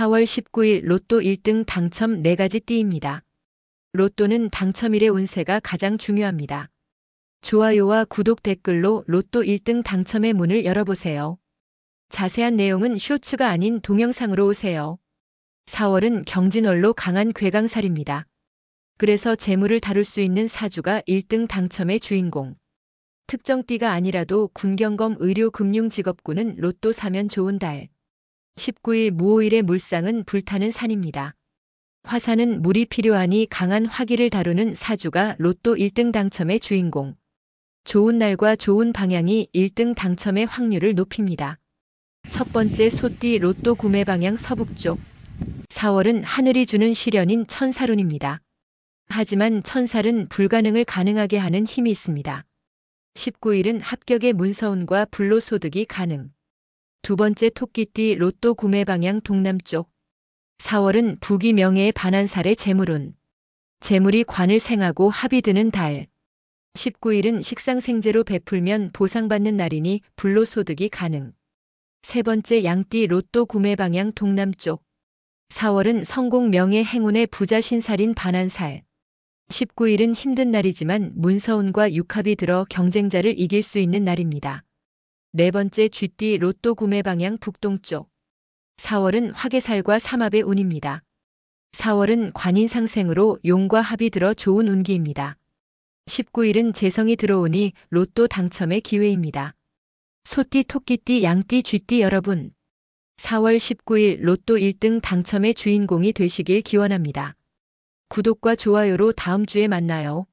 4월 19일 로또 1등 당첨 4가지 띠입니다. 로또는 당첨일의 운세가 가장 중요합니다. 좋아요와 구독 댓글로 로또 1등 당첨의 문을 열어보세요. 자세한 내용은 쇼츠가 아닌 동영상으로 오세요. 4월은 경진월로 강한 괴강살입니다. 그래서 재물을 다룰 수 있는 사주가 1등 당첨의 주인공. 특정 띠가 아니라도 군경검 의료금융직업군은 로또 사면 좋은 달. 19일 무오일의 물상은 불타는 산입니다. 화산은 물이 필요하니 강한 화기를 다루는 사주가 로또 1등 당첨의 주인공. 좋은 날과 좋은 방향이 1등 당첨의 확률을 높입니다. 첫 번째 소띠 로또 구매 방향 서북쪽. 4월은 하늘이 주는 시련인 천사룬입니다. 하지만 천살은 불가능을 가능하게 하는 힘이 있습니다. 19일은 합격의 문서운과 불로소득이 가능. 두 번째 토끼띠 로또 구매 방향 동남쪽. 4월은 부귀 명예의 반환살의 재물운. 재물이 관을 생하고 합이 드는 달. 19일은 식상생재로 베풀면 보상받는 날이니 불로소득이 가능. 세 번째 양띠 로또 구매 방향 동남쪽. 4월은 성공 명예 행운의 부자 신살인 반환살. 19일은 힘든 날이지만 문서운과 육합이 들어 경쟁자를 이길 수 있는 날입니다. 네 번째 쥐띠 로또 구매 방향 북동쪽. 4월은 화개살과 삼합의 운입니다. 4월은 관인 상생으로 용과 합이 들어 좋은 운기입니다. 19일은 재성이 들어오니 로또 당첨의 기회입니다. 소띠, 토끼띠, 양띠, 쥐띠 여러분. 4월 19일 로또 1등 당첨의 주인공이 되시길 기원합니다. 구독과 좋아요로 다음 주에 만나요.